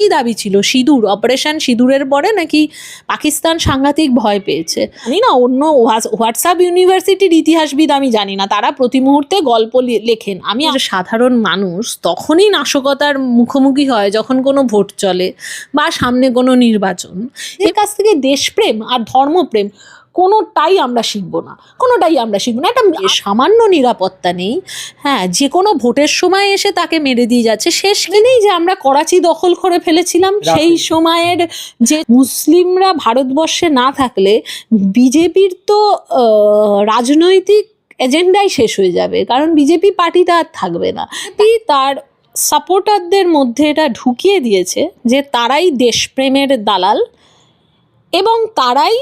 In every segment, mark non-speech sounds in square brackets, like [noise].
কি দাবি ছিল? সিঁদুর? অপারেশন সিঁদুরের পরে নাকি পাকিস্তান সাংঘাতিক ভয় পেয়েছে? জানি না, অন্য হোয়াটসঅ্যাপ ইউনিভার্সিটির ইতিহাসবিদ আমি জানি না, তারা প্রতি মুহূর্তে গল্প লেখেন। আমি সাধারণ মানুষ, তখনই নাশকতার মুখোমুখি হয় যখন কোনো ভোট চলে বা সামনে কোনো নির্বাচন। এর কাছ থেকে দেশপ্রেম আর ধর্মপ্রেম কোনোটাই আমরা শিখব না কোনোটাই আমরা শিখব না। একটা সামান্য নিরাপত্তা নেই। হ্যাঁ যে কোনো ভোটের সময় এসে তাকে মেরে দিয়ে যাচ্ছে। শেষ দিনেই যে আমরা করাচি দখল করে ফেলেছিলাম। সেই সময়ের যে মুসলিমরা ভারতবর্ষে না থাকলে বিজেপির তো রাজনৈতিক এজেন্ডাই শেষ হয়ে যাবে। কারণ বিজেপি পার্টিটা আর থাকবে না। তাই তার সাপোর্টারদের মধ্যে এটা ঢুকিয়ে দিয়েছে যে তারাই দেশপ্রেমের দালাল এবং তারাই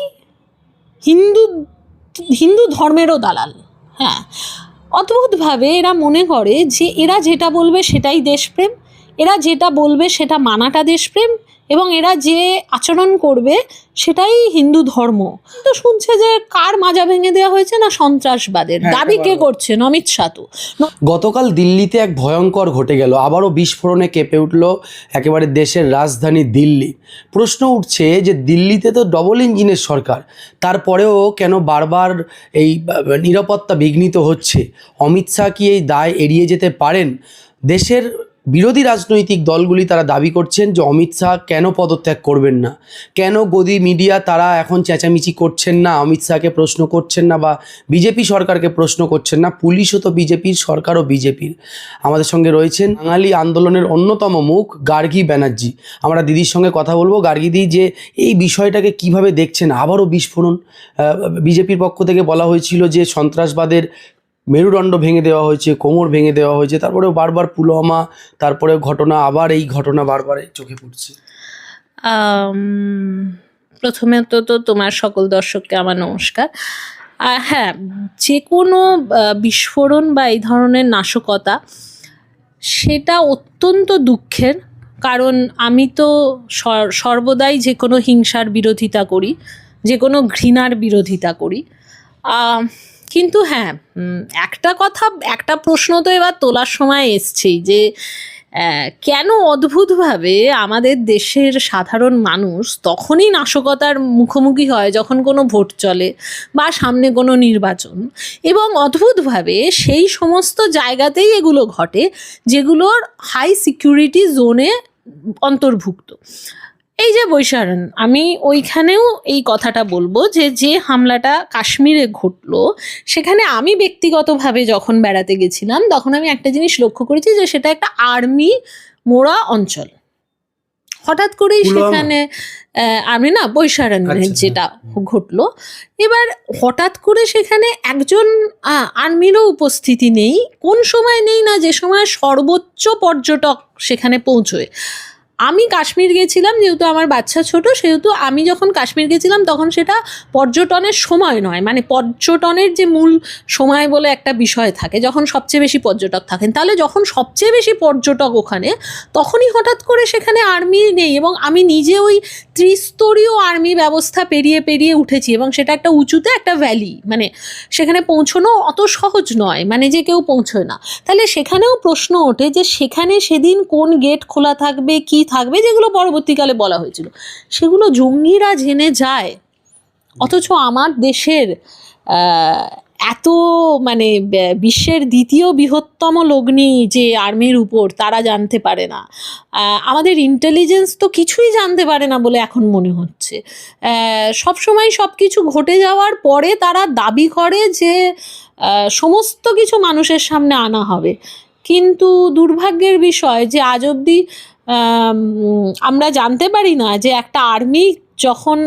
হিন্দু হিন্দু ধর্মেরও দালাল হ্যাঁ। অদ্ভুতভাবে এরা মনে করে যে এরা যেটা বলবে সেটাই দেশপ্রেম। এরা যেটা বলবে সেটা মানাটা দেশপ্রেম এবং এরা যে আচরণ করবে সেটাই হিন্দু ধর্ম। তো শুনছে যে কার মাজা ভেঙে দেওয়া হয়েছে না সন্ত্রাসবাদের? হ্যাঁ, দাবি কে। করছেন? অমিত শাহ গতকাল দিল্লিতে এক ভয়ঙ্কর ঘটে গেল। আবারও বিস্ফোরণে কেঁপে উঠল একেবারে দেশের রাজধানী দিল্লি। প্রশ্ন উঠছে যে দিল্লিতে তো ডবল ইঞ্জিনের সরকার তারপরেও কেন বারবার এই নিরাপত্তা বিঘ্নিত হচ্ছে? অমিত শাহ কি এই দায় এড়িয়ে যেতে পারেন? দেশের বিরোধী রাজনৈতিক দলগুলি তারা দাবি করছেন যে অমিত শাহ কেন পদত্যাগ করবেন না? কেন গদি মিডিয়া তারা এখন চেঁচামেচি করছেন না? অমিত শাহকে প্রশ্ন করছেন না বা বিজেপি সরকারকে প্রশ্ন করছেন না? পুলিশও তো বিজেপির, সরকারও বিজেপির। আমাদের সঙ্গে রয়েছেন বাঙালি আন্দোলনের অন্যতম মুখ গার্গী ব্যানার্জি। আমরা দিদির সঙ্গে কথা বলব। গার্গীদি যে এই বিষয়টাকে কীভাবে দেখছেন? আবারও বিস্ফোরণ বিজেপির পক্ষ থেকে বলা হয়েছিল যে সন্ত্রাসবাদের মেরুদণ্ড ভেঙে দেওয়া হয়েছে, কোমর ভেঙে দেওয়া হয়েছে, তারপরেও বারবার পুলওয়ামা তারপরে ঘটনা, আবার এই ঘটনা বারবার চোখে পড়ছে। প্রথমে তো তো তোমার সকল দর্শককে আমার নমস্কার। হ্যাঁ যে কোনো বিস্ফোরণ বা এই ধরনের নাশকতা, সেটা অত্যন্ত দুঃখের, কারণ আমি তো সর- সর্বদাই যে কোনো হিংসার বিরোধিতা করি যে কোনো ঘৃণার বিরোধিতা করি। কিন্তু হ্যাঁ একটা কথা, একটা প্রশ্ন তো এবার তোলার সময় এসছেই যে কেন অদ্ভুতভাবে আমাদের দেশের সাধারণ মানুষ তখনই নাশকতার মুখোমুখি হয় যখন কোনো ভোট চলে বা সামনে কোনো নির্বাচন? এবং অদ্ভুতভাবে সেই সমস্ত জায়গাতেই এগুলো ঘটে যেগুলোর হাই সিকিউরিটি জোনে অন্তর্ভুক্ত। এই যে বৈশারণ আমি ওইখানেও এই কথাটা বলব যে যে হামলাটা কাশ্মীরে ঘটলো সেখানে আমি ব্যক্তিগতভাবে যখন বেড়াতে গেছিলাম তখন আমি একটা জিনিস লক্ষ্য করেছি যে সেটা একটা আর্মি মোড়া অঞ্চল। হঠাৎ করেই সেখানে আমি না বৈশারণ্যে আচ্ছা, যেটা ঘটলো এবার হঠাৎ করে সেখানে একজন আর্মিরও উপস্থিতি নেই কোন সময় নেই না যে সময় সর্বোচ্চ পর্যটক সেখানে পৌঁছয়। আমি কাশ্মীর গেছিলাম, যেহেতু আমার বাচ্চা ছোট, সেহেতু আমি যখন কাশ্মীর গেছিলাম, তখন সেটা পর্যটনের সময় নয়। মানে পর্যটনের যে মূল সময় বলে একটা বিষয় থাকে, যখন সবচেয়ে বেশি পর্যটক থাকেন। তাহলে যখন সবচেয়ে বেশি পর্যটক ওখানে, তখনই হঠাৎ করে সেখানে আর্মি নেই এবং আমি নিজে ওই ত্রিস্তরীয় আর্মি ব্যবস্থা পেরিয়ে পেরিয়ে উঠেছি এবং সেটা একটা উঁচুতে একটা ভ্যালি। মানে সেখানে পৌঁছানো অত সহজ নয় মানে যে কেউ পৌঁছয় না। তাহলে সেখানেও প্রশ্ন ওঠে যে সেখানে সেদিন কোন গেট খোলা থাকবে, কি থাকবে যেগুলো পরবর্তীকালে বলা হয়েছিল। সেগুলো জঙ্গিরা জেনে যায়। অথচ আমার দেশের এত মানে বিশ্বের দ্বিতীয় বৃহত্তম লগ্নি যে আর্মির উপর, তারা জানতে পারে না। আমাদের ইন্টেলিজেন্স তো কিছুই জানতে পারে না বলে এখন মনে হচ্ছে। সব সময় সব কিছু ঘটে যাওয়ার পরে তারা দাবি করে যে সমস্ত কিছু মানুষের সামনে আনা হবে। কিন্তু দুর্ভাগ্যের বিষয় যে আজ অবধি আমরা জানতে পারি না যে একটা আর্মি যখন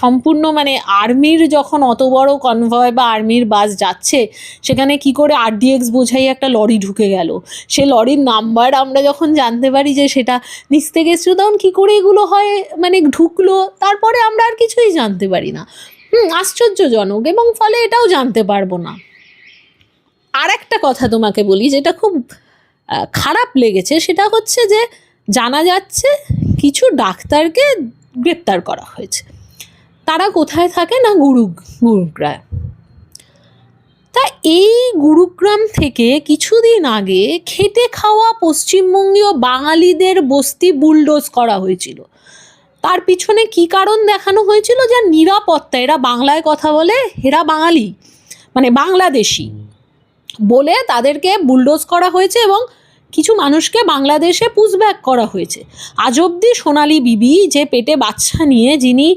সম্পূর্ণ মানে আর্মির যখন অত বড় কনভয় বা আর্মির বাস যাচ্ছে, সেখানে কি করে আরডিএক্স বোঝাই একটা লরি ঢুকে গেল? সে লরির নাম্বার আমরা যখন জানতে পারি যে সেটা নিচ থেকে এসেছিল তখন কী করে এগুলো হয় মানে ঢুকলো, তারপরে আমরা আর কিছুই জানতে পারি না। হুম, আশ্চর্যজনক এবং ফলে এটাও জানতে পারব না। আর একটা কথা তোমাকে বলি, যেটা খুব খারাপ লেগেছে, সেটা হচ্ছে যে জানা যাচ্ছে কিছু ডাক্তারকে গ্রেপ্তার করা হয়েছে। তারা কোথায় থাকে না গুরু গুরুগ্রায় তা এই গুরুগ্রাম থেকে কিছুদিন আগে খেটে খাওয়া পশ্চিমবঙ্গীয় বাঙালিদের বস্তি বুলডোজ করা হয়েছিল। তার পিছনে কি কারণ দেখানো হয়েছিল? যে নিরাপত্তা, এরা বাংলায় কথা বলে, এরা বাঙালি মানে বাংলাদেশি বলে তাদেরকে বুলডোজ করা হয়েছে এবং কিছু মানুষকে বাংলাদেশে পুশব্যাক করা হয়েছে। আজ অবধি সোনালি বিবি যে পেটে বাচ্চা নিয়ে যিনি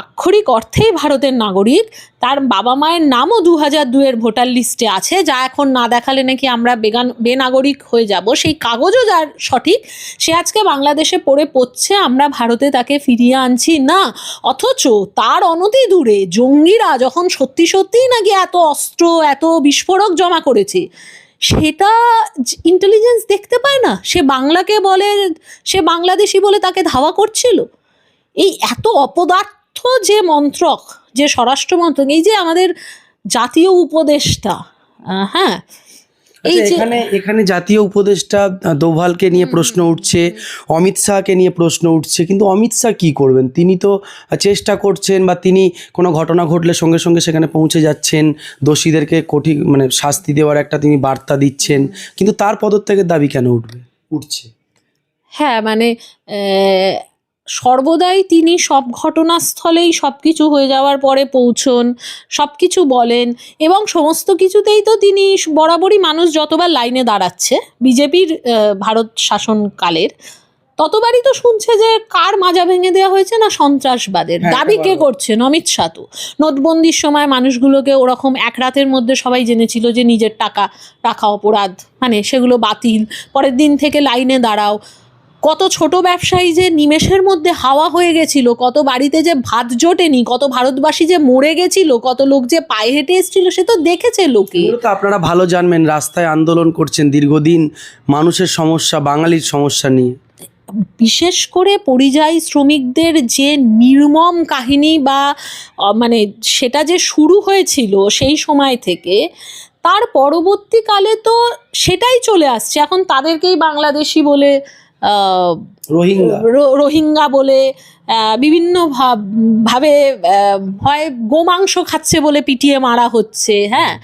আক্ষরিক অর্থেই ভারতের নাগরিক, তার বাবা মায়ের নামও দু হাজার দুয়ের ভোটার লিস্টে আছে, যা এখন না দেখালে নাকি আমরা বেগান বেনাগরিক হয়ে যাব। সেই কাগজও যার সঠিক, সে আজকে বাংলাদেশে পড়ে পড়ছে, আমরা ভারতে তাকে ফিরিয়ে আনছি না। অথচ তার অনতি দূরে জঙ্গিরা যখন সত্যি সত্যিই নাকি এত অস্ত্র, এত বিস্ফোরক জমা করেছে সেটা ইন্টেলিজেন্স দেখতে পায় না। সে বাংলাকে বলে, সে বাংলাদেশি বলে তাকে ধাওয়া করছিল। এই এত অপদার্থ যে মন্ত্রক, যে স্বরাষ্ট্র মন্ত্রক এই যে আমাদের জাতীয় উপদেষ্টা হ্যাঁ এই আচ্ছা, এখানে এখানে জাতীয় উপদেষ্টা দোভালকে নিয়ে প্রশ্ন উঠছে অমিত শাহকে নিয়ে প্রশ্ন উঠছে কিন্তু অমিত শাহ কি করবেন? তিনি তো চেষ্টা করছেন বা তিনি কোনো ঘটনা ঘটলে সঙ্গে সঙ্গে সেখানে পৌঁছে যাচ্ছেন দোষীদেরকে কঠিন মানে শাস্তি দেওয়ার একটা তিনি বার্তা দিচ্ছেন কিন্তু তার পদত্যাগের দাবি কেন উঠবে? উঠছে। হ্যাঁ মানে সর্বদাই তিনি সব ঘটনাস্থলেই সব কিছু হয়ে যাওয়ার পরে পৌঁছন সব কিছু বলেন এবং সমস্ত কিছুতেই তো তিনি বরাবরই মানুষ যতবার লাইনে দাঁড়াচ্ছে বিজেপির ভারত শাসনকালের ততবারই তো শুনছে যে কার মাজা ভেঙে দেওয়া হয়েছে না সন্ত্রাসবাদের। হ্যাঁ, দাবি কে করছেন? অমিত শাহ তো। নোটবন্দির সময় মানুষগুলোকে ওরকম এক রাতের মধ্যে সবাই জেনেছিল যে নিজের টাকা রাখা অপরাধ মানে সেগুলো বাতিল পরের দিন থেকে লাইনে দাঁড়াও। কত ছোট ব্যবসায়ী যে নিমেষের মধ্যে হাওয়া হয়ে গেছিল কত বাড়িতে যে ভাত জোটেনি কত ভারতবাসী যে মরে গেছিল কত লোক যে পায়ে হেঁটে এসেছিল সে তো দেখেছে লোকে। এগুলো তো আপনারা ভালো জানবেন রাস্তায় আন্দোলন করছেন দীর্ঘদিন মানুষের সমস্যা বাঙালির সমস্যা নিয়ে। বিশেষ করে পরিযায়ী শ্রমিকদের যে নির্মম কাহিনী বা মানে সেটা যে শুরু হয়েছিল সেই সময় থেকে তার পরবর্তীকালে তো সেটাই চলে আসছে। এখন তাদেরকেই বাংলাদেশি বলে রোহিঙ্গা। রো- রোহিঙ্গা বলে আহ, বিভিন্ন ভাব- হয় গোমাংস খাচ্ছে বলে পিটিয়ে মারা হচ্ছে হ্যাঁ?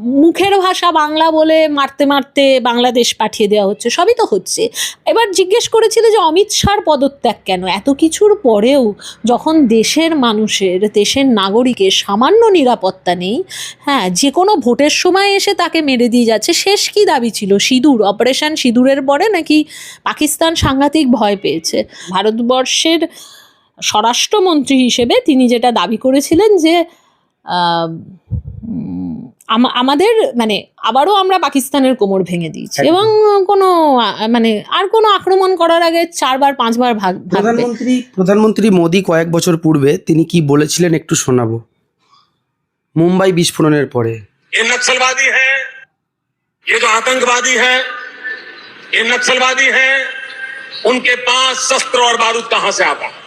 মুখের ভাষা বাংলা বলে মারতে মারতে বাংলাদেশ পাঠিয়ে দেওয়া হচ্ছে, সবই তো হচ্ছে। এবার জিজ্ঞেস করেছিল যে অমিত শাহর পদত্যাগ কেন? এত কিছুর পরেও যখন দেশের মানুষের, দেশের নাগরিকের সামান্য নিরাপত্তা নেই হ্যাঁ যে কোনো ভোটের সময় এসে তাকে মেরে দিয়ে যাচ্ছে, শেষ কি দাবি ছিল? সিঁদুর, অপারেশন সিঁদুরের পরে নাকি পাকিস্তান সাংঘাতিক ভয় পেয়েছে? ভারতবর্ষের স্বরাষ্ট্রমন্ত্রী হিসেবে তিনি যেটা দাবি করেছিলেন যে আহ, উম, আমা- আমাদের মানে আবারও আমরা পাকিস্তানের কোমর ভেঙে দিয়েছি একদম। এবং কোনো আহ, মানে আর কোনো আক্রমণ করার আগে চারবার পাঁচবার ভাগ ভাববে প্রধানমন্ত্রী প্রধানমন্ত্রী মোদী কয়েক বছর পূর্বে তিনি কি বলেছিলেন একটু শোনাবো মুম্বাই বিস্ফোরণের পরে ये नक्सलवादी है ये जो आतंकवादी है ये नक्सलवादी है उनके पास शस्त्र और बारूद कहाँ से आता? है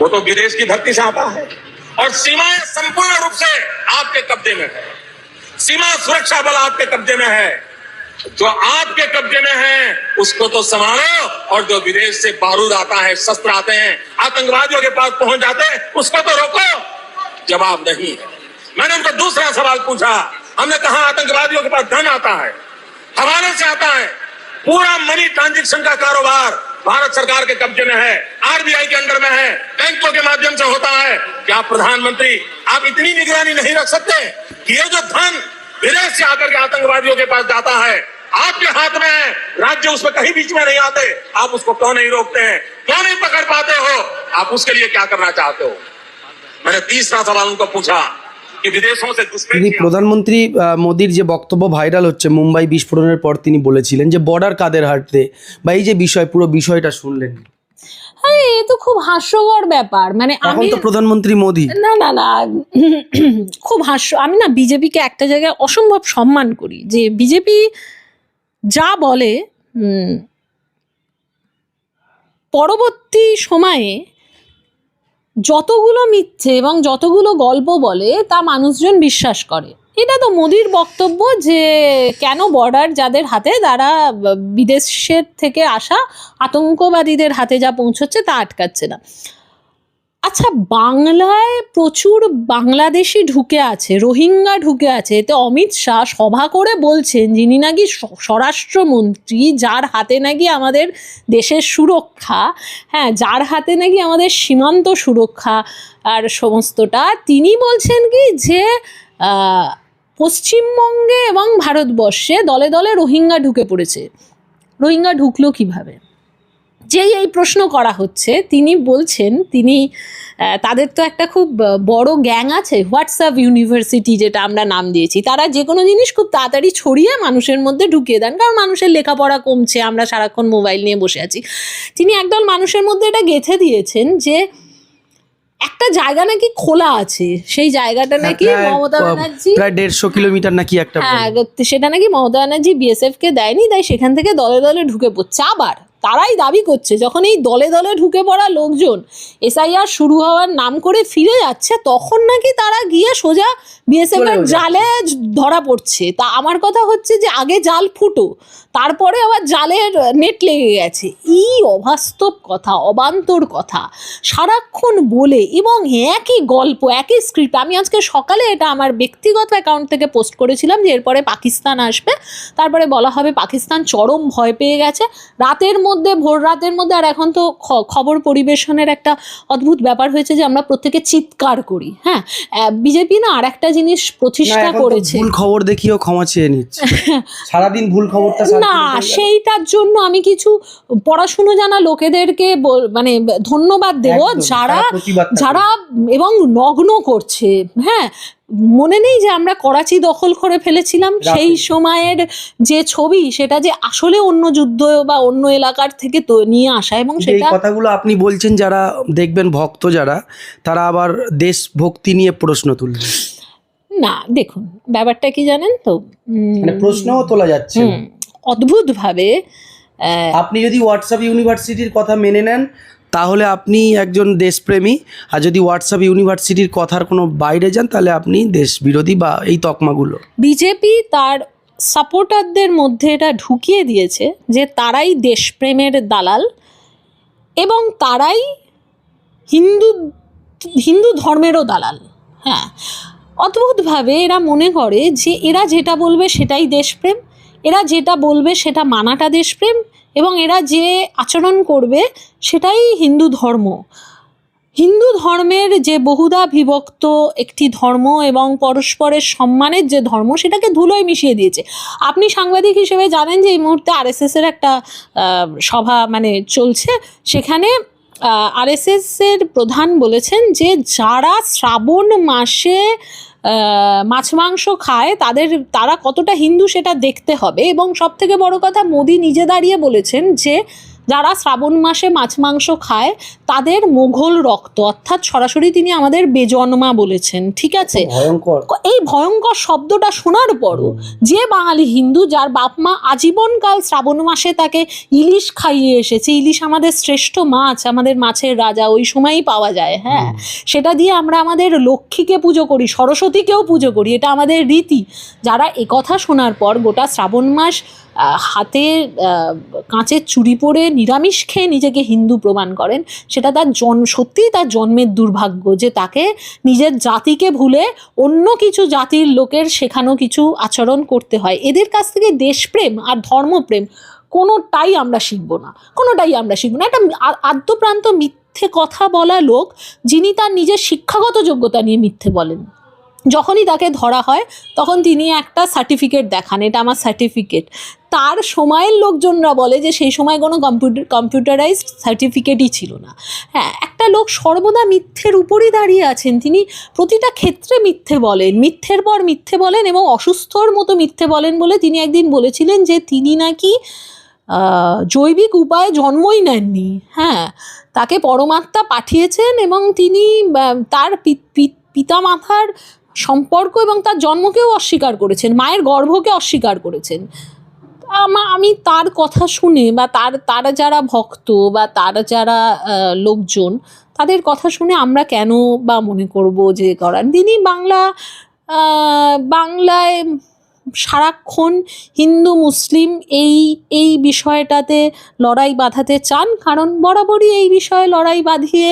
वो तो विदेश की धरती से आता है। और सीमाएँ संपूर्ण रूप से आपके कब्जे में है। सीमा सुरक्षा बल आपके कब्जे में है। जो आपके कब्जे में है, उसको तो संभालो। और जो विदेश से बारूद आता है, शस्त्र आते हैं, आतंकवादियों के पास पहुँच जाते हैं, उसको तो रोको। जवाब नहीं है। मैंने उनको दूसरा सवाल पूछा, हमने कहा आतंकवादियों के पास धन आता है, हवाले से आता है पूरा मनी ट्रांजेक्शन का कारोबार भारत सरकार के कब्जे में है, आरबीआई के अंडर में है, बैंकों के माध्यम से होता है। क्या प्रधानमंत्री, आप इतनी निगरानी नहीं रख सकते कि ये जो धन विदेश से आकर के आतंकवादियों के पास जाता है, आपके हाथ में है, राज्य उसमें कहीं बीच में नहीं आते, आप उसको क्यों नहीं रोकते हैं? क्यों नहीं पकड़ पाते हो? आप उसके लिए क्या करना चाहते हो? मैंने तीसरा सवाल उनको पूछा তিনি প্রধানমন্ত্রী মোদির যে বক্তব্য ভাইরাল হচ্ছে মুম্বাই বিস্ফোরণের পর তিনি বলেছিলেন যে বর্ডার কাদের হাঁটতে? বা এই যে বিষয় পুরো বিষয়টা শুনলেন। খুব হাস্যকর ব্যাপার। মানে তো প্রধানমন্ত্রী মোদি। না না না খুব হাস্য আমি না বিজেপিকে একটা জায়গায় অসম্ভব সম্মান করি যে বিজেপি যা বলে পরবর্তী সময়ে যতগুলো মিথ্যে এবং যতগুলো গল্প বলে, তা মানুষজন বিশ্বাস করে। এটা তো মোদির বক্তব্য যে কেন বর্ডার যাদের হাতে, তারা বিদেশের থেকে আসা আতঙ্কবাদীদের হাতে যা পৌঁছচ্ছে তা আটকাচ্ছে না। আচ্ছা বাংলায় প্রচুর বাংলাদেশি ঢুকে আছে, রোহিঙ্গা ঢুকে আছে, এতে অমিত শাহ সভা করে বলছেন যিনি নাকি স্বরাষ্ট্রমন্ত্রী, যার হাতে নাকি আমাদের দেশের সুরক্ষা হ্যাঁ যার হাতে নাকি আমাদের সীমান্ত সুরক্ষা আর সমস্তটা, তিনি বলছেন কি যে পশ্চিমবঙ্গে এবং ভারতবর্ষে দলে দলে রোহিঙ্গা ঢুকে পড়েছে। রোহিঙ্গা ঢুকলো কীভাবে? যেই এই প্রশ্ন করা হচ্ছে তিনি বলছেন তিনি তাদের তো একটা খুব বড় গ্যাং আছে হোয়াটসঅ্যাপ ইউনিভার্সিটি যেটা আমরা নাম দিয়েছি তারা যে কোনো জিনিস খুব তাড়াতাড়ি ছড়িয়ে মানুষের মধ্যে ঢুকিয়ে দেন কারণ মানুষের লেখাপড়া কমছে আমরা সারাক্ষণ মোবাইল নিয়ে বসে আছি। তিনি একদল মানুষের মধ্যে এটা গেঁথে দিয়েছেন যে একটা জায়গা নাকি খোলা আছে সেই জায়গাটা নাকি মমতা ব্যানার্জি প্রায় দেড়শো কিলোমিটার নাকি একটা হ্যাঁ সেটা নাকি মমতা ব্যানার্জি বিএসএফ কে দেয়নি তাই সেখান থেকে দলে দলে ঢুকে পড়ছে। আবার তারাই দাবি করছে যখন এই দলে দলে ঢুকে পড়া লোকজন এসআইআর শুরু হওয়ার নাম করে ফিরে যাচ্ছে তখন নাকি তারা গিয়ে সোজা বিএসএফ এর জালে ধরা পড়ছে। তা আমার কথা হচ্ছে যে আগে জাল ফুটো তারপরে আবার জালের নেট লেগে গেছে। এই অবাস্তব কথা অবান্তর কথা। সারাক্ষণ বলে এবং একই গল্প একই স্ক্রিপ্ট আমি আজকে সকালে এটা আমার ব্যক্তিগত অ্যাকাউন্ট থেকে পোস্ট করেছিলাম যে এরপরে পাকিস্তান আসবে। তারপরে বলা হবে পাকিস্তান চরম ভয় পেয়ে গেছে। রাতের মধ্যে ভোর রাতের মধ্যে আর এখন তো খবর পরিবেশনের একটা অদ্ভুত ব্যাপার হয়েছে যে আমরা প্রত্যেকে চিৎকার করি হ্যাঁ? বিজেপি না আর একটা জিনিস প্রতিষ্ঠা করেছে। ভুল খবর দেখিও ক্ষমা চেয়ে নিচ্ছে। [laughs] সারাদিন ভুল খবরটা না। সেইটার জন্য আমি কিছু পড়াশুনো জানা লোকেদেরকে মানে ধন্যবাদ দেব যারা যারা এবং নগ্ন করছে হ্যাঁ। মনে নেই যে আমরা করাচি দখল করে ফেলেছিলাম সেই সময়ের যে ছবি সেটা যে আসলে অন্য যুদ্ধ বা অন্য এলাকার থেকে তো নিয়ে আসা এবং সেটা কথাগুলো আপনি বলছেন যারা দেখবেন ভক্ত যারা তারা আবার দেশভক্তি নিয়ে প্রশ্ন তুলবে না দেখুন ব্যাপারটা কি জানেন তো? মানে প্রশ্নও তোলা যাচ্ছে অদ্ভুতভাবে আপনি যদি হোয়াটসঅ্যাপ ইউনিভার্সিটির কথা মেনে নেন তাহলে আপনি একজন দেশপ্রেমী। আর যদি হোয়াটসঅ্যাপ ইউনিভার্সিটির কথার কোনো বাইরে যান তাহলে আপনি দেশ বিরোধী বা এই তকমাগুলো। বিজেপি তার সাপোর্টারদের মধ্যে এটা ঢুকিয়ে দিয়েছে যে তারাই দেশপ্রেমের দালাল এবং তারাই হিন্দু হিন্দু ধর্মেরও দালাল। হ্যাঁ অদ্ভুতভাবে এরা মনে করে যে এরা যেটা বলবে সেটাই দেশপ্রেম। এরা যেটা বলবে সেটা মানাটা দেশপ্রেম এবং এরা যে আচরণ করবে সেটাই হিন্দু ধর্ম। হিন্দু ধর্মের যে বহুধা বিভক্ত একটি ধর্ম এবং পরস্পরের সম্মানের যে ধর্ম সেটাকে ধুলোয় মিশিয়ে দিয়েছে। আপনি সাংবাদিক হিসেবে জানেন যে এই মুহূর্তে আরএসএস এর একটা সভা মানে চলছে। সেখানে আরএসএস এর প্রধান বলেছেন যে যারা শ্রাবণ মাসে মাছ মাংস খায়, তাদের, তারা কতটা হিন্দু সেটা দেখতে হবে। এবং সব থেকে বড় কথা, মোদি নিজে দাঁড়িয়ে বলেছেন যে, যারা শ্রাবণ মাসে মাছ মাংস খায় তাদের মোঘল রক্ত অর্থাৎ সরাসরি তিনি আমাদের বেজন্মা বলেছেন ঠিক আছে? এই ভয়ঙ্কর শব্দটা শোনার পরও যে বাঙালি হিন্দু যার বাপ মা আজীবনকাল শ্রাবণ মাসে তাকে ইলিশ খাইয়ে এসেছে ইলিশ আমাদের শ্রেষ্ঠ মাছ আমাদের মাছের রাজা ওই সময়ই পাওয়া যায় হ্যাঁ? সেটা দিয়ে আমরা আমাদের লক্ষ্মীকে পুজো করি সরস্বতীকেও পুজো করি এটা আমাদের রীতি। যারা একথা শোনার পর গোটা শ্রাবণ মাস হাতে কাঁচের চুড়ি পরে নিরামিষ খেয়ে নিজেকে হিন্দু প্রমাণ করেন সেটা তার জন্ম, সত্যিই তার জন্মের দুর্ভাগ্য যে তাকে নিজের জাতিকে ভুলে অন্য কিছু জাতির লোকের শেখানো কিছু আচরণ করতে হয়। এদের কাছ থেকে দেশপ্রেম আর ধর্মপ্রেম কোনোটাই আমরা শিখব না। কোনোটাই আমরা শিখব না। একটা আদ্যপ্রান্ত মিথ্যে কথা বলা লোক যিনি তার নিজের শিক্ষাগত যোগ্যতা নিয়ে মিথ্যে বলেন। যখনই তাকে ধরা হয়, তখন তিনি একটা সার্টিফিকেট দেখান, এটা আমার সার্টিফিকেট তার সময়ের লোকজনরা বলে যে সেই সময় কোনো কম্পিউটার কম্পিউটারাইজড সার্টিফিকেটই ছিল না। হ্যাঁ একটা লোক সর্বদা মিথ্যের উপরই দাঁড়িয়ে আছেন। তিনি প্রতিটা ক্ষেত্রে মিথ্যে বলেন, মিথ্যের পর মিথ্যে বলেন এবং অসুস্থর মতো মিথ্যে বলেন বলে তিনি একদিন বলেছিলেন যে তিনি নাকি জৈবিক উপায়ে জন্মই নেননি। হ্যাঁ তাকে পরমাত্মা পাঠিয়েছেন এবং তিনি তার পিতামাতার সম্পর্ক এবং তার জন্মকেও অস্বীকার করেছেন, মায়ের গর্ভকে অস্বীকার করেছেন। আমা তার কথা শুনে বা তার, তারা যারা ভক্ত বা তারা যারা লোকজন, তাদের কথা শুনে আমরা কেন বা মনে করব যে করার? তিনি বাংলা বাংলায় সারাক্ষণ হিন্দু, মুসলিম এই এই বিষয়টাতে লড়াই বাঁধাতে চান। কারণ বরাবরই এই বিষয়ে লড়াই বাঁধিয়ে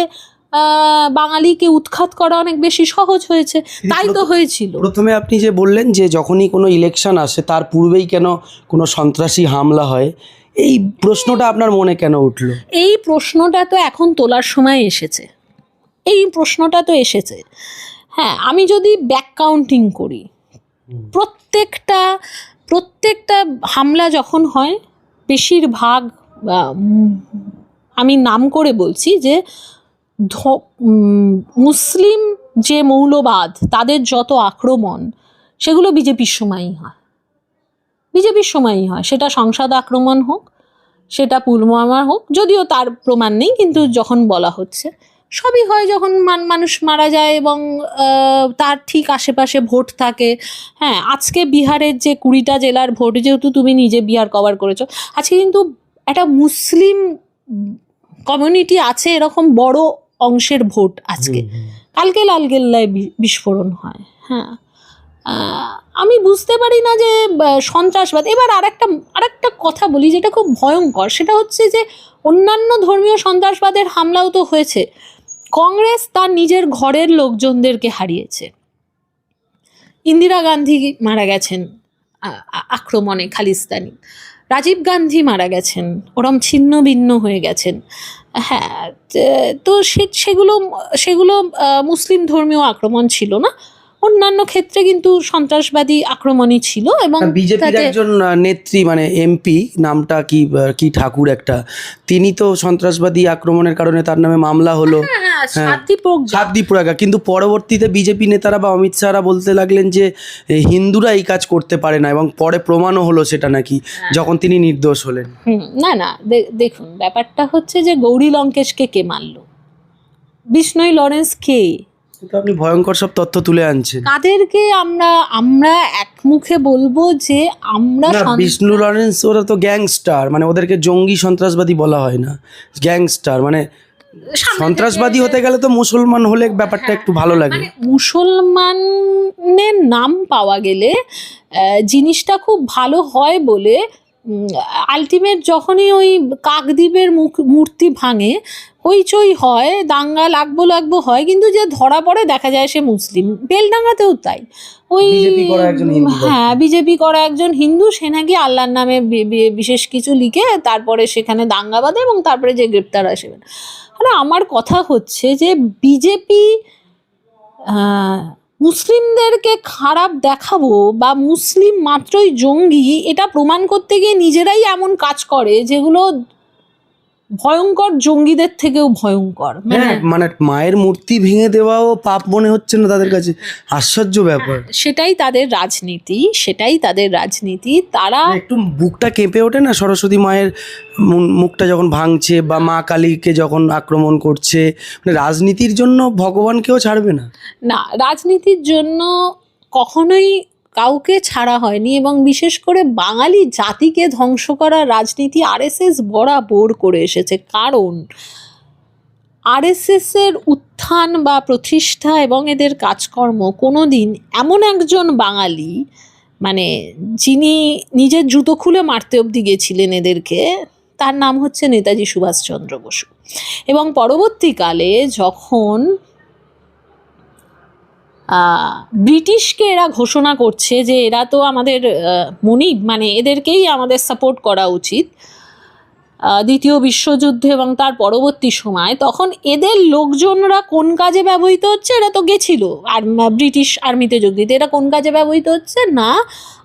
বাঙালিকে উৎখাত করা অনেক বেশি সহজ হয়েছে। তাই তো হয়েছিল। প্রথমে আপনি যে বললেন যে যখনই কোনো ইলেকশন আসে তার পূর্বেই কেন কোনো সন্ত্রাসী হামলা হয় এই প্রশ্নটা আপনার মনে কেন উঠল? এই প্রশ্নটা তো এখন তোলার সময় এসেছে। এই প্রশ্নটা তো এসেছে। হ্যাঁ আমি যদি ব্যাক কাউন্টিং করি প্রত্যেকটা প্রত্যেকটা হামলা যখন হয় বেশিরভাগ আমি নাম করে বলছি যে মুসলিম যে মৌলবাদ, তাদের যত আক্রমণ, সেগুলো বিজেপির সময়ই হয়। বিজেপির সময়ই হয়। সেটা সংসদ আক্রমণ হোক, সেটা পুলওয়ামা হোক, যদিও তার প্রমাণ নেই, কিন্তু যখন বলা হচ্ছে, সবই হয় যখন মান- মানুষ মারা যায় এবং তার ঠিক আশেপাশে ভোট থাকে। হ্যাঁ আজকে বিহারের যে কুড়িটা জেলার ভোট, যেহেতু তুমি নিজে বিহার কভার করেছ, আজকে কিন্তু একটা মুসলিম কমিউনিটি আছে, এরকম বড় অংশের ভোট আজকে। কালকে লালকেল্লায় বিস্ফোরণ হয় হ্যাঁ। আমি বুঝতে পারি না যে সন্ত্রাসবাদ। এবার আরেকটা আরেকটা কথা বলি যেটা খুব ভয়ঙ্কর সেটা হচ্ছে যে অন্যান্য ধর্মীয় সন্ত্রাসবাদের হামলাও তো হয়েছে। কংগ্রেস তার নিজের ঘরের লোকজনদেরকে হারিয়েছে। ইন্দিরা গান্ধী মারা গেছেন আক্রমণে খালিস্তানি। রাজীব গান্ধী মারা গেছেন, ওরম ছিন্ন ভিন্ন হয়ে গেছেন। হ্যাঁ তো সে, সেগুলো সেগুলো মুসলিম ধর্মীয় আক্রমণ ছিল না। অন্যান্য ক্ষেত্রে কিন্তু সন্ত্রাসবাদী আক্রমণই ছিল এবং বিজেপির একজন নেত্রী মানে এমপি নামটা কি কি ঠাকুর একটা তিনি তো সন্ত্রাসবাদী আক্রমণের কারণে তার নামে মামলা হলো। হ্যাঁ, হ্যাঁ, কিন্তু পরবর্তীতে বিজেপি নেতারা বা অমিত শাহরা বলতে লাগলেন যে হিন্দুরা এই কাজ করতে পারে না এবং পরে প্রমাণও হলো সেটা নাকি যখন তিনি নির্দোষ হলেন। না না দেখুন ব্যাপারটা হচ্ছে যে গৌরী লঙ্কেশকে কে মারলো? বিষ্ণই লরেন্স কে? আপনি ভয়ঙ্কর সব তথ্য তুলে আনছেন। কাদেরকে আমরা আমরা এক মুখে বলব যে আমরা না সন- বিষ্ণু লরেন্স ওরা তো গ্যাংস্টার। মানে ওদেরকে জঙ্গি সন্ত্রাসবাদী বলা হয় না। গ্যাংস্টার মানে সামনে সন্ত্রাসবাদী হতে গেলে তো মুসলমান হলে ব্যাপারটা একটু ভালো লাগে। মানে মুসলমানের নাম পাওয়া গেলে আহ, জিনিসটা খুব ভালো হয় বলে আলটিমেট যখনই ওই কাকদ্বীপের মুখ মূর্তি ভাঙে হইচই হয় দাঙ্গা লাগবো লাগবো হয় কিন্তু যে ধরা পড়ে দেখা যায় সে মুসলিম। বেলডাঙ্গাতেও তাই। ওই। হ্যাঁ বিজেপি করা একজন হিন্দু সে নাকি আল্লাহর নামে বিশেষ কিছু লিখে তারপরে সেখানে দাঙ্গা বাঁধে এবং তারপরে যে গ্রেপ্তার আসবেন মানে আমার কথা হচ্ছে যে বিজেপি মুসলিমদেরকে খারাপ দেখাবো বা মুসলিম মাত্রই জঙ্গি এটা প্রমাণ করতে গিয়ে নিজেরাই এমন কাজ করে যেগুলো ভয়ঙ্কর জঙ্গিদের থেকেও ভয়ঙ্কর মানে হ্যাঁ মানে মায়ের মূর্তি ভেঙে দেওয়াও পাপ মনে হচ্ছে না তাদের কাছে। আশ্চর্য ব্যাপার। সেটাই তাদের রাজনীতি সেটাই তাদের রাজনীতি। তারা একটু বুকটা কেঁপে ওঠে না সরস্বতী মায়ের মুখটা যখন ভাঙছে বা মা কালীকে যখন আক্রমণ করছে? মানে রাজনীতির জন্য ভগবানকেও ছাড়বে না? না রাজনীতির জন্য কখনোই কাউকে ছাড়া হয়নি এবং বিশেষ করে বাঙালি জাতিকে ধ্বংস করার রাজনীতি আরএসএস বরাবর করে এসেছে। কারণ আরএসএস এর উত্থান বা প্রতিষ্ঠা এবং এদের কাজকর্ম কোনো দিন এমন একজন বাঙালি মানে যিনি নিজের জুতো খুলে মারতে অবধি গেছিলেন এদেরকে, তার নাম হচ্ছে নেতাজি সুভাষচন্দ্র বসু। এবং পরবর্তীকালে যখন ব্রিটিশকে এরা ঘোষণা করছে যে এরা তো আমাদের মনিব মানে এদেরকেই আমাদের সাপোর্ট করা উচিত দ্বিতীয় বিশ্বযুদ্ধ এবং তার পরবর্তী সময়। তখন এদের লোকজনরা কোন কাজে ব্যবহৃত হচ্ছে? এরা তো গেছিল আর ব্রিটিশ আর্মিতে যোগ দিতে। এরা কোন কাজে ব্যবহৃত হচ্ছে? না,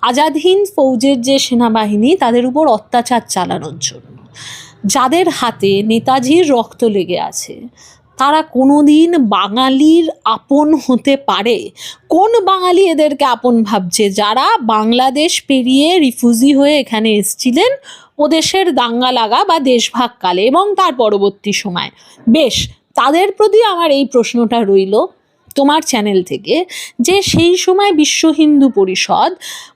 আজাদ হিন্দ ফৌজের যে সেনাবাহিনী, তাদের উপর অত্যাচার চালানোর জন্য। যাদের হাতে নেতাজির রক্ত লেগে আছে তারা কোনোদিন বাঙালির আপন হতে পারে। কোন বাঙালি এদেরকে আপন ভাবছে? যারা বাংলাদেশ পেরিয়ে রিফিউজি হয়ে এখানে এসছিলেন, ও দেশের দাঙ্গা লাগা বা দেশভাগকালে এবং তার পরবর্তী সময়। বেশ, তাদের প্রতি আমার এই প্রশ্নটা রইল। তোমার চ্যানেল থেকে যে সেই সময় বিশ্ব হিন্দু পরিষদ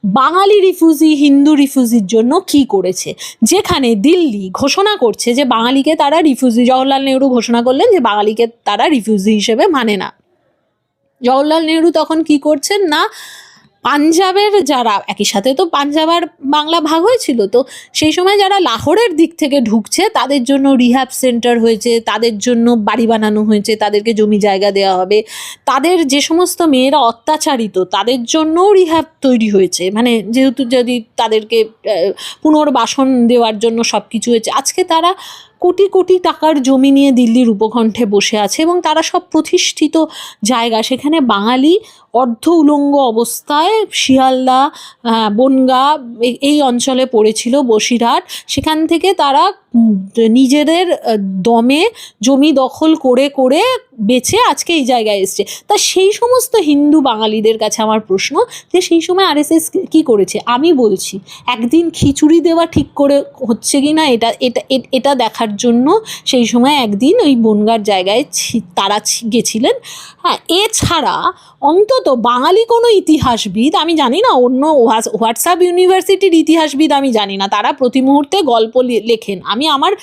বাঙালি রিফিউজি হিন্দু রিফিউজির জন্য কি করেছে? যেখানে দিল্লি ঘোষণা করছে যে বাঙালিকে তারা রিফিউজি জওহরলাল নেহরু ঘোষণা করলেন যে বাঙালিকে তারা রিফিউজি হিসেবে মানে না। জওহরলাল নেহরু তখন কি করছেন না পাঞ্জাবের যারা, একই সাথে তো পাঞ্জাব আর বাংলা ভাগ হয়েছিল, তো সেই সময় যারা লাহোরের দিক থেকে ঢুকছে, তাদের জন্য রিহ্যাব সেন্টার হয়েছে, তাদের জন্য বাড়ি বানানো হয়েছে, তাদেরকে জমি জায়গা দেওয়া হবে। তাদের যে সমস্ত মেয়েরা অত্যাচারিত, তাদের জন্যও রিহ্যাব তৈরি হয়েছে। মানে যেহেতু যদি তাদেরকে পুনর্বাসন দেওয়ার জন্য সব কিছু হয়েছে, আজকে তারা কোটি কোটি টাকার জমি নিয়ে দিল্লির উপকণ্ঠে বসে আছে এবং তারা সব প্রতিষ্ঠিত জায়গা। সেখানে বাঙালি অর্ধ উলঙ্গ অবস্থায় শিয়ালদা বনগাঁ এই অঞ্চলে পড়েছিল বসিরহাট। সেখান থেকে তারা নিজেদের দমে জমি দখল করে করে বেছে আজকে এই জায়গায় এসছে। তা সেই সমস্ত হিন্দু বাঙালিদের কাছে আমার প্রশ্ন যে সেই সময় আরএসএস কি করেছে? আমি বলছি, একদিন খিচুড়ি দেওয়া ঠিক করে হচ্ছে কি না এটা এটা এটা এটা দেখার জন্য সেই সময় একদিন ওই বনগার জায়গায় তারা গেছিলেন। হ্যাঁ এছাড়া অন্তত বাঙালি কোনো ইতিহাসবিদ, আমি জানি না, অন্য হোয়াটসঅ্যাপ ইউনিভার্সিটির ইতিহাসবিদ আমি জানি না, তারা প্রতি মুহূর্তে গল্প লেখেন। আমি আমার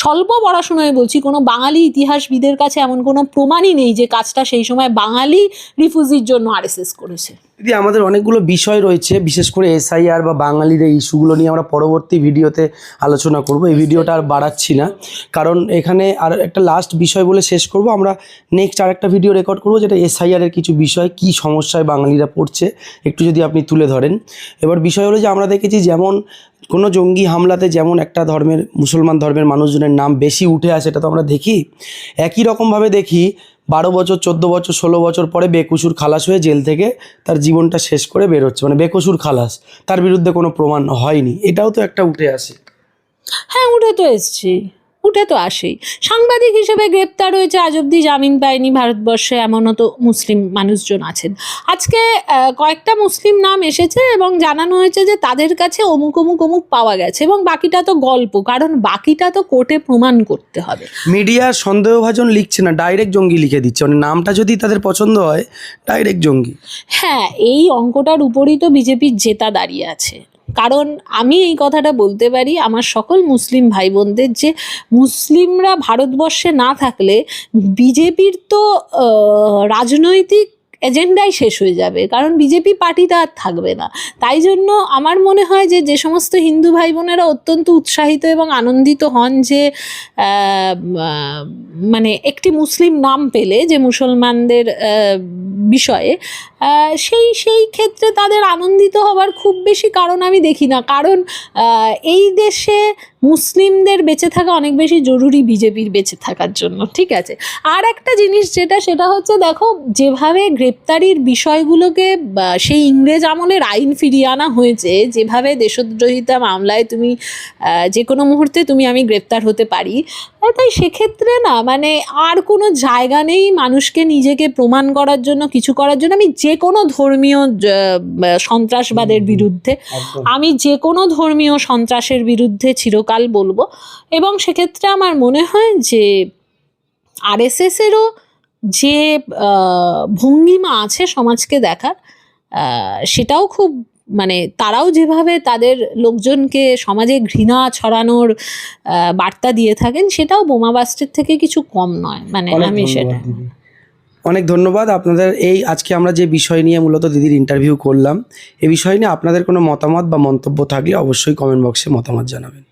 স্বল্প পড়াশোনায় বলছি, কোনো বাঙালি ইতিহাসবিদের কাছে এমন কোনো প্রমাণই নেই যে কাজটা সেই সময় বাঙালি রিফিউজির জন্য আরএসএস করেছে। দিদি আমাদের অনেকগুলো বিষয় রয়েছে, বিশেষ করে এসআইআর বা বাঙালির এই ইস্যুগুলো নিয়ে আমরা পরবর্তী ভিডিওতে আলোচনা করব। এই ভিডিওটা আর বাড়াচ্ছি না। কারণ এখানে আর একটা লাস্ট বিষয় বলে শেষ করব। আমরা নেক্সট আর একটা ভিডিও রেকর্ড করব, যেটা এসআইআর এর কিছু বিষয়, কি সমস্যায় বাঙালিরা পড়ছে, একটু যদি আপনি তুলে ধরেন। এবার বিষয় হলো যে, আমরা দেখেছি যেমন কোনো জঙ্গি হামলাতে যেমন একটা ধর্মের, মুসলমান ধর্মের মানুষজনের নাম বেশি উঠে আসে, এটা তো আমরা দেখি। একই রকমভাবে দেখি বারো বছর, চোদ্দ বছর, ষোলো বছর পরে বেকসুর খালাস হয়ে জেল থেকে তার জীবনটা শেষ করে বেরোচ্ছে মানে বেকসুর খালাস। তার বিরুদ্ধে কোনো প্রমাণ হয়নি। এটাও তো একটা উঠে আসে। হ্যাঁ উঠে তো এসছে। উঠে তো আসেই। সাংবাদিক হিসেবে গ্রেপ্তার হয়েছে আজ অব্দি জামিন পায়নি ভারতবর্ষে এমনও তো মুসলিম মানুষজন আছেন। আজকে কয়েকটা মুসলিম নাম এসেছে এবং জানানো হয়েছে যে তাদের কাছে অমুক অমুক অমুক পাওয়া গেছে এবং বাকিটা তো গল্প কারণ বাকিটা তো কোর্টে প্রমাণ করতে হবে। মিডিয়া সন্দেহভাজন লিখছে না ডাইরেক্ট জঙ্গি লিখে দিচ্ছে। মানে নামটা যদি তাদের পছন্দ হয় ডাইরেক্ট জঙ্গি। হ্যাঁ এই অঙ্কটার উপরই তো বিজেপির জেতা দাঁড়িয়ে আছে। কারণ আমি এই কথাটা বলতে পারি আমার সকল মুসলিম ভাই বোনদের যে মুসলিমরা ভারতবর্ষে না থাকলে বিজেপির তো রাজনৈতিক এজেন্ডাই শেষ হয়ে যাবে। কারণ বিজেপি পার্টিটা আর থাকবে না। তাই জন্য আমার মনে হয় যে যে সমস্ত হিন্দু ভাই বোনেরা অত্যন্ত উৎসাহিত এবং আনন্দিত হন যে মানে একটি মুসলিম নাম পেলে যে মুসলমানদের বিষয়ে সেই সেই ক্ষেত্রে তাদের আনন্দিত হবার খুব বেশি কারণ আমি দেখি না। কারণ এই দেশে মুসলিমদের বেঁচে থাকা অনেক বেশি জরুরি বিজেপির বেঁচে থাকার জন্য, ঠিক আছে? আর একটা জিনিস যেটা, সেটা হচ্ছে দেখো, যেভাবে গ্রেপ্তারির বিষয়গুলোকে সেই ইংরেজ আমলের আইন ফিরিয়ে আনা হয়েছে, যেভাবে দেশদ্রোহিতা মামলায় তুমি যে কোনো মুহূর্তে তুমি আমি গ্রেপ্তার হতে পারি তাই সেক্ষেত্রে না মানে আর কোনো জায়গা নেই মানুষকে নিজেকে প্রমাণ করার জন্য কিছু করার জন্য। আমি যে কোনো ধর্মীয় সন্ত্রাসবাদের বিরুদ্ধে আমি যে কোনো ধর্মীয় সন্ত্রাসের বিরুদ্ধে চিরকাল বলব। এবং সেক্ষেত্রে আমার মনে হয় যে আর আরএসএসেরও যে ভঙ্গিমা আছে সমাজকে দেখার সেটাও খুব মানে তারাও যেভাবে তাদের লোকজনকে সমাজে ঘৃণা ছড়ানোর বার্তা দিয়ে থাকেন সেটাও বোমাবাস্টের থেকে কিছু কম নয়। মানে আমি সেটা অনেক ধন্যবাদ। আপনাদের এই আজকে আমরা যে বিষয় নিয়ে মূলত দিদির ইন্টারভিউ করলাম এ বিষয় নিয়ে আপনাদের কোনো মতামত বা মন্তব্য থাকলে অবশ্যই কমেন্ট বক্সে মতামত জানাবেন।